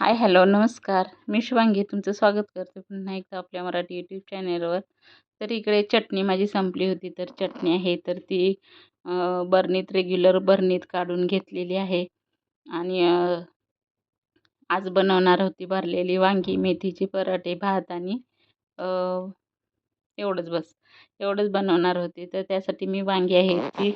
Hi hello नमस्कार. मी शुभांगी. तुमचं स्वागत करते पुन्हा एकदा आपल्या मराठी यूट्यूब चॅनेलवर तर इकडे चटणी माझी संपली होती तर चटणी आहे तर ती बर्नीत रेग्युलर बर्नीत काढून घेतलेली आहे. आणि आज बनवणार होती भरलेली वांगी मेथीचे पराठे भात आणि एवढंच बस. एवढंच बनवणार होती. तर त्यासाठी मी वांगी आहे ती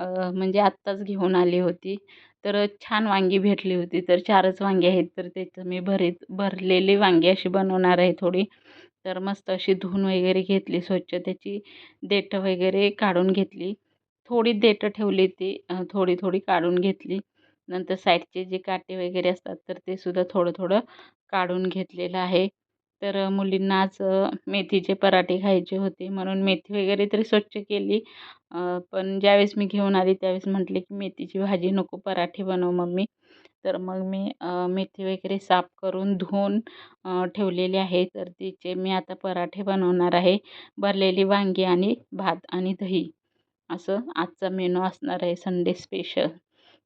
म्हणजे आत्ताच घेऊन आली होती. तर छान वांगी भेटली होती. तर चारच वांगी आहेत तर त्याचं मी भरीत भरलेली वांगी अशी बनवणार आहे थोडी. तर मस्त अशी धुवून वगैरे घेतली स्वच्छ त्याची देठं वगैरे काढून घेतली. थोडी देठं ठेवली ती थोडी थोडी काढून घेतली. नंतर साईडचे जे काटे वगैरे असतात तर ते सुद्धा थोडं थोडं काढून घेतलेलं आहे. तर मुलींना आज मेथीचे पराठे खायचे होते. म्हणून मेथी वगैरे तरी स्वच्छ केली. पण ज्यावेळेस मी घेऊन आली त्यावेळेस म्हटले की मेथीची भाजी नको पराठे बनव मम्मी. तर मग मी मेथी वगैरे साफ करून धुवून ठेवलेली आहे. तर तिचे मी आता पराठे बनवणार आहे. भरलेली वांगी आणि भात आणि दही. असं आजचा मेनू असणार आहे संडे स्पेशल.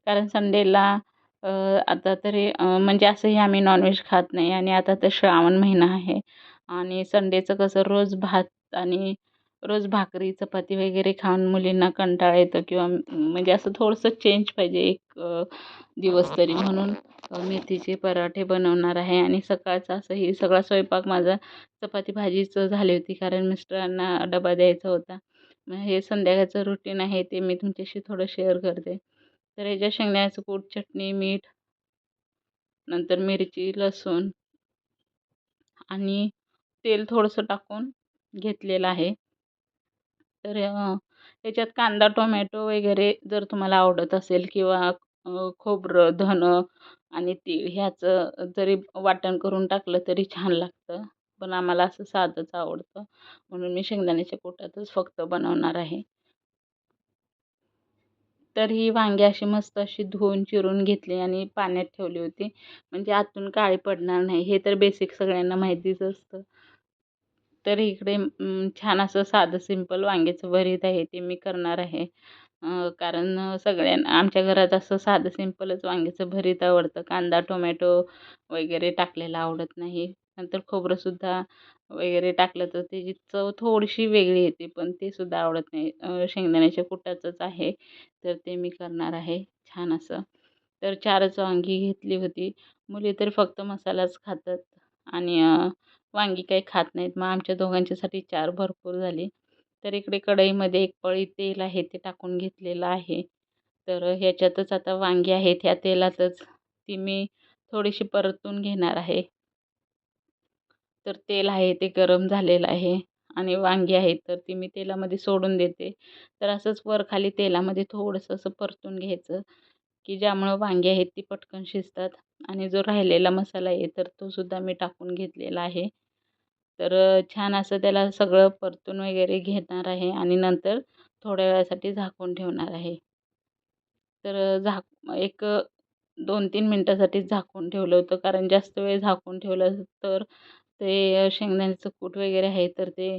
कारण संडेला आता तरी म्हणजे असंही आम्ही नॉनव्हेज खात नाही आणि आता तर श्रावण महिना आहे आणि संडेचं कसं रोज भात आणि रोज भाकरी चपाती वगैरे खाऊन मुलींना कंटाळा येतो किंवा म्हणजे असं थोडंसं चेंज पाहिजे एक दिवस तरी. म्हणून मेथीचे पराठे बनवणार आहे आणि सकाळचा असंही सगळा स्वयंपाक माझा चपाती भाजीचं झाली होती कारण मिस्टरांना डबा द्यायचा होता. मग हे संध्याकाळचं रुटीन आहे ते मी तुमच्याशी थोडं शेअर करते. तर ह्याच्या शेंगदाण्याचं कूट चटणी मीठ नंतर मिरची लसूण आणि तेल थोडंसं टाकून घेतलेलं आहे. तर याच्यात कांदा टोमॅटो वगैरे जर तुम्हाला आवडत असेल किंवा खोबरं धनं आणि तीळ ह्याचं जरी वाटण करून टाकलं तरी छान लागतं. पण आम्हाला असं साधंच आवडतं. म्हणून मी शेंगदाण्याच्या कुटातच फक्त बनवणार आहे. तर ही वांगी अशी मस्त अशी धुवून चिरून घेतली आणि पाण्यात ठेवली होती. म्हणजे आतून काळी पडणार नाही. हे तर बेसिक सगळ्यांना माहितीच असतं. तर इकडे छान असं साधं सिंपल वांग्याचं भरीत आहे ते मी करणार आहे. कारण सगळ्यांना आमच्या घरात असं साधं सिंपलच वांग्याचं भरीत आवडतं. कांदा टोमॅटो वगैरे टाकलेलं आवडत नाही. नंतर खोबरंसुद्धा वगैरे टाकलं तर त्याची चव थोडीशी वेगळी येते पण ते सुद्धा आवडत नाही. शेंगदाण्याच्या कुटाचंच आहे तर ते मी करणार आहे छान असं. तर चारच वांगी घेतली होती. मुली तर फक्त मसालाच खातात आणि वांगी काही खात नाहीत. मग आमच्या दोघांच्यासाठी चार भरपूर झाली. तर इकडे कढईमध्ये एक पळी तेल आहे ते टाकून घेतलेलं आहे. तर ह्याच्यातच आता वांगी आहेत ह्या तेलातच ती मी थोडीशी परतून घेणार आहे. तर तेल आहे ते गरम झालेलं आहे आणि वांगी आहेत तर ती मी तेलामध्ये सोडून देते. तर असंच वर खाली तेलामध्ये थोडंसं असं परतून घ्यायचं की ज्यामुळं वांगी आहेत ती पटकन शिजतात आणि जो राहिलेला मसाला आहे तर तो सुद्धा मी टाकून घेतलेला आहे. तर छान असं त्याला सगळं परतून वगैरे घेणार आहे आणि नंतर थोड्या वेळासाठी झाकून ठेवणार आहे. तर झाक एक दोन तीन मिनटासाठी झाकून ठेवलं होतं कारण जास्त वेळ झाकून ठेवलं तर ते शेंगदाण्याचं कूट वगैरे आहे तर ते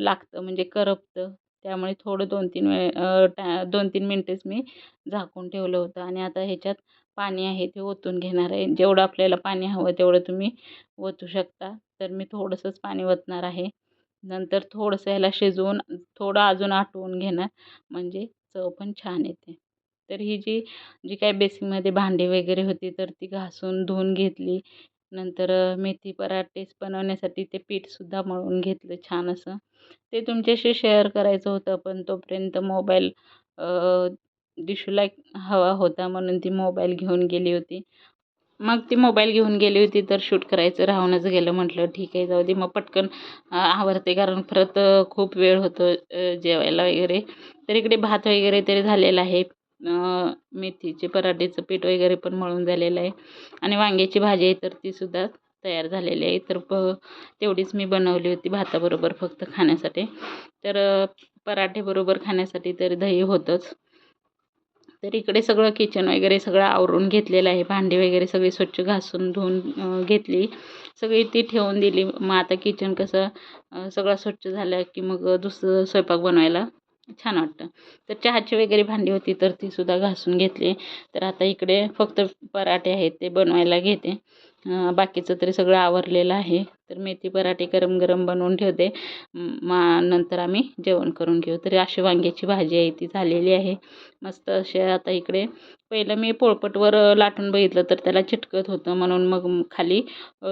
लागतं म्हणजे करपतं. त्यामुळे थोडं दोन तीन वेळ टा दोन तीन मिनटेच मी झाकून ठेवलं होतं. आणि आता ह्याच्यात पाणी आहे ते ओतून घेणार आहे. जेवढं आपल्याला पाणी हवं तेवढं तुम्ही ओतू शकता. तर मी थोडंसंच पाणी ओतणार आहे. नंतर थोडंसं ह्याला शिजवून थोडं अजून आटवून घेणार. म्हणजे चव पण छान येते. तर ही जी जी काय बेसिनमध्ये भांडी वगैरे होती तर ती घासून धुवून घेतली. नंतर मेथी पराठेच बनवण्यासाठी ते पीठसुद्धा मळून घेतलं छान असं. ते तुमच्याशी शेअर करायचं होतं पण तोपर्यंत मोबाईल डिशूला हवा होता म्हणून ती मोबाईल घेऊन गेली होती. मग ती मोबाईल घेऊन गेली होती तर शूट करायचं राहूनच गेलं. म्हटलं ठीक आहे जाऊ दे. मग पटकन आवरते कारण परत खूप वेळ होतो जेवायला वगैरे. तर इकडे भात वगैरे तरी झालेला आहे. मेथीचे पराठेचं पीठ वगैरे पण मळून झालेलं आहे. आणि वांग्याची भाजी आहे तर तीसुद्धा तयार झालेली आहे. तर प तेवढीच मी बनवली होती भाताबरोबर फक्त खाण्यासाठी. तर पराठेबरोबर खाण्यासाठी तर दही होतंच. तर इकडे सगळं किचन वगैरे सगळं आवरून घेतलेलं आहे. भांडी वगैरे सगळी स्वच्छ घासून धुवून घेतली. सगळी ती ठेवून दिली. मग आता किचन कसं सगळं स्वच्छ झालं की मग दुसरं स्वयंपाक बनवायला. छान वाटतं. तर चहाची वगैरे भांडी होती तर तीसुद्धा घासून घेतली. तर आता इकडे फक्त पराठे आहेत ते बनवायला घेते. बाकीचं तरी सगळं आवरलेलं आहे. तर मेथी पराठे गरम गरम बनवून ठेवते. मा नंतर आम्ही जेवण करून घेऊ. तरी अशी वांग्याची भाजी आहे ती झालेली आहे. मस्त असे आता इकडे पहिलं मी पोळपटवर लाटून बघितलं तर त्याला चिटकत होतं म्हणून मग खाली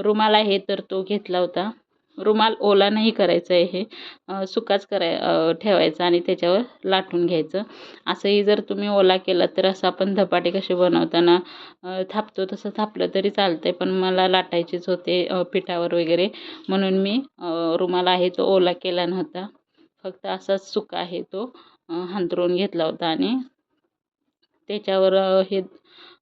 रुमाल आहे तर तो घेतला होता. रुमाल ओला नाही करायचा आहे हे सुकाच कराय ठेवायचा आणि त्याच्यावर लाटून घ्यायचं. असंही जर तुम्ही ओला केला तर असं आपण धपाटे कसे बनवताना थापतो तसं थापलं तरी चालतंय पण मला लाटायचेच होते पिठावर वगैरे. म्हणून मी रुमाल आहे तो ओला केला नव्हता. फक्त असाच सुका आहे तो अ, हांतरून घेतला होता आणि त्याच्यावर हे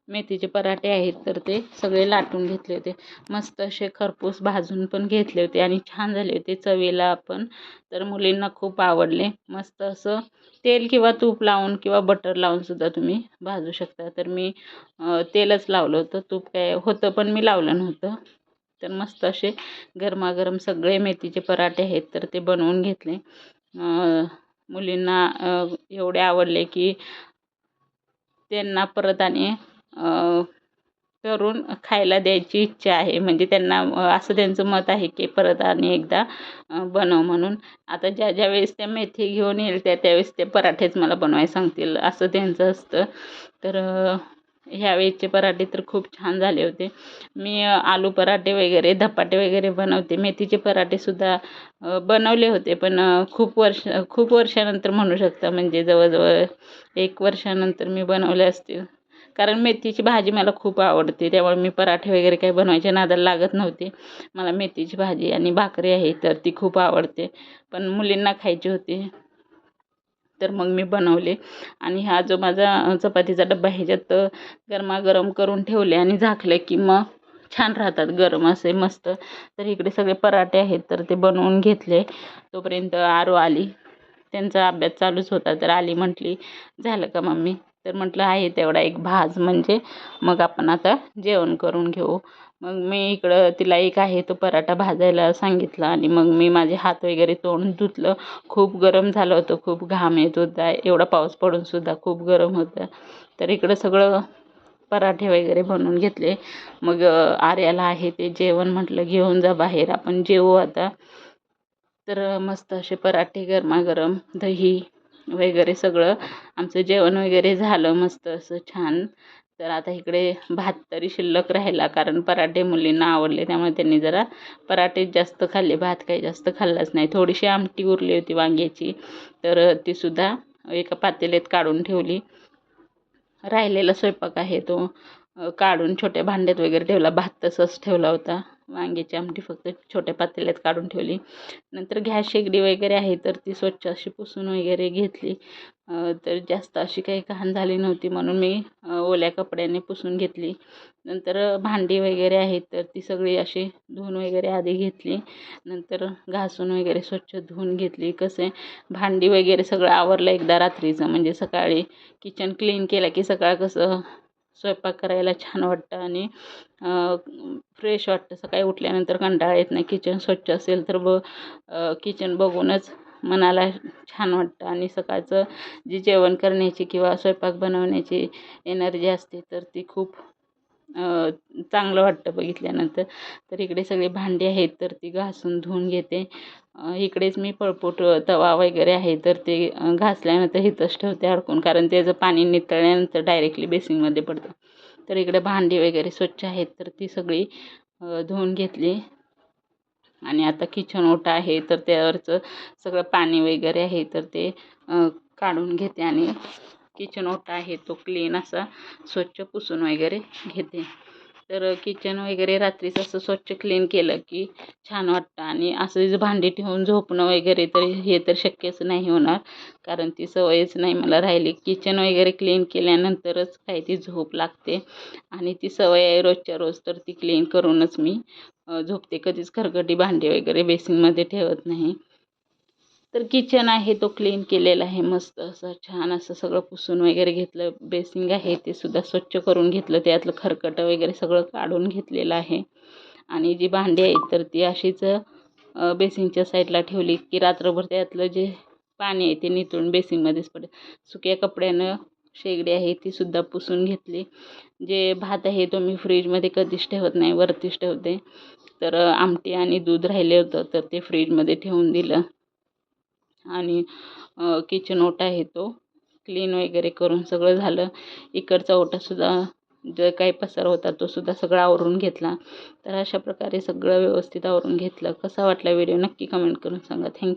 मेथीचे पराठे आहेत तर ते सगळे लाटून घेतले होते. मस्त असे खरपूस भाजून पण घेतले होते आणि छान झाले होते. चवीला पण. तर मुलींना खूप आवडले. मस्त असं तेल किंवा तूप लावून किंवा बटर लावून सुद्धा तुम्ही भाजू शकता. तर मी तेलच लावलं होतं. तूप काय होतं पण मी लावलं नव्हतं. तर मस्त असे गरमागरम सगळे मेथीचे पराठे आहेत तर ते बनवून घेतले. मुलींना एवढे आवडले की त्यांना परत आणि करून खायला द्यायची इच्छा आहे. म्हणजे त्यांना असं त्यांचं मत आहे की परत आणि एकदा बनव म्हणून. आता ज्या ज्या वेळेस त्या मेथी घेऊन येईल त्या त्यावेळेस ते पराठेच मला बनवायला सांगतील असं त्यांचं असतं. तर अ, ह्यावेळेचे पराठे तर खूप छान झाले होते. मी आलू पराठे वगैरे धपाटे वगैरे बनवते. मेथीचे पराठेसुद्धा बनवले होते पण खूप वर्ष खूप वर्षानंतर म्हणू शकता. म्हणजे जवळजवळ एक वर्षानंतर मी बनवले असतील. कारण मेथीची भाजी मला खूप आवडते. त्यामुळे मी पराठे वगैरे काही बनवायच्या नादाला लागत नव्हते. मला मेथीची भाजी आणि भाकरी आहे तर ती खूप आवडते. पण मुलींना खायची होती. तर मग मी बनवले. आणि हा जो माझा चपातीचा डब्बा ह्याच्यात गरमागरम करून ठेवले आणि झाकले की मग छान राहतात. गरम असे मस्त. तर इकडे सगळे पराठे आहेत तर ते बनवून घेतले. तोपर्यंत आरो आली. त्यांचा अभ्यास चालूच होता. तर आली म्हटली झालं का मम्मी? तर म्हटलं आहे तेवढा एक भाज म्हणजे मग आपण आता जेवण करून घेऊ. मग मी इकडं तिला एक आहे तो पराठा भाजायला सांगितला आणि मग मी माझे हात वगैरे तोंड धुतलं. खूप गरम झालं होतं खूप घाम येत होता एवढा पाऊस पडूनसुद्धा खूप गरम होतं. तर इकडं सगळं पराठे वगैरे बनवून घेतले. मग आर्याला आहे ते जेवण म्हटलं घेऊन जा बाहेर आपण जेवू आता. तर मस्त असे पराठे गरमागरम दही वगैरे सगळं. आमचं जेवण वगैरे झालं मस्त असं छान. तर आता इकडे भात तरी शिल्लक राहिला कारण पराठे मुलींना आवडले त्यामुळे त्यांनी जरा पराठेच जास्त खाल्ले. भात काही जास्त खाल्लाच नाही. थोडीशी आमटी उरली होती वांग्याची तर तीसुद्धा एका पातेल्यात काढून ठेवली. राहिलेला स्वयंपाक आहे तो. काढून छोट्या भांड्यात वगैरे ठेवला. भात तसंच ठेवला होता. वांग्याची आमटी फक्त छोट्या पातेल्यात काढून ठेवली. नंतर गॅस शेगडी वगैरे आहे तर ती स्वच्छ अशी पुसून वगैरे घेतली. तर जास्त अशी काही घाण झाली नव्हती म्हणून मी ओल्या कपड्याने पुसून घेतली. नंतर भांडी वगैरे आहेत तर ती सगळी अशी धुवून वगैरे आधी घेतली. नंतर घासून वगैरे स्वच्छ धुवून घेतली. कसे भांडी वगैरे सगळं आवरलं एकदा रात्रीचं. म्हणजे सकाळी किचन क्लीन केलं की सकाळ कसं स्वयंपाक करायला छान वाटतं आणि फ्रेश वाटतं. सकाळी उठल्यानंतर कंटाळा येत नाही. किचन स्वच्छ असेल तर ब किचन बघूनच मनाला छान वाटतं. आणि सकाळचं जी जेवण करण्याची किंवा स्वयंपाक बनवण्याची एनर्जी असते तर ती खूप चांगलं वाटतं बघितल्यानंतर. तर इकडे सगळी भांडी आहेत तर ती घासून धुवून घेते. इकडेच मी पळपूट तवा वगैरे आहे तर ते घासल्यानंतर इथंच ठेवते अडकून कारण त्याचं पाणी नितळल्यानंतर डायरेक्टली बेसिनमध्ये पडतं. तर इकडे भांडी वगैरे स्वच्छ आहेत तर ती सगळी धुवून घेतली. आणि आता किचन ओटा आहे तर त्यावरचं सगळं पाणी वगैरे आहे तर ते काढून घेते. आणि किचन ओटा आहे तो क्लीन असा स्वच्छ पुसून वगैरे घेते. तर किचन वगैरे रात्रीचं असं स्वच्छ क्लीन केलं की छान वाटतं. आणि असं भांडी ठेवून झोपणं वगैरे तर हे तर शक्यच नाही होणार. कारण ती सवयच नाही मला राहिली. किचन वगैरे क्लीन केल्यानंतरच काही ती झोप लागते. आणि ती सवय आहे रोजच्या रोज तर ती क्लीन करूनच मी झोपते. कधीच खरकटी भांडी वगैरे बेसिनमध्ये ठेवत नाही. तर किचन आहे तो क्लीन केलेला आहे मस्त असं छान असं सगळं पुसून वगैरे घेतलं बेसिंग आहे ते सुद्धा स्वच्छ करून घेतलं त्यातलं खरकटं वगैरे सगळं काढून घेतलेलं आहे. आणि जी भांडी आहेत तर ती अशीच बेसिनच्या साईडला ठेवली की रात्रभर त्यातलं जे पाणी आहे ते निथळून बेसिनमध्येच पडेल. सुक्या कपड्यानं शेगडी आहे ती सुद्धा पुसून घेतली. जे भात आहे तो मी फ्रीजमध्ये कधीच ठेवत नाही वरतीच ठेवते. तर आमटी आणि दूध राहिले होतं तर ते फ्रीजमध्ये ठेवून दिलं. आणि किचन ओटा आहे तो. क्लीन वगैरे करून सगळं झालं. इकडचा ओटासुद्धा जो काही पसार होता तो सुद्धा सगळा आवरून घेतला. तर अशा प्रकारे सगळं व्यवस्थित आवरून घेतलं. कसा वाटला व्हिडिओ नक्की कमेंट करून सांगा. थँक्यू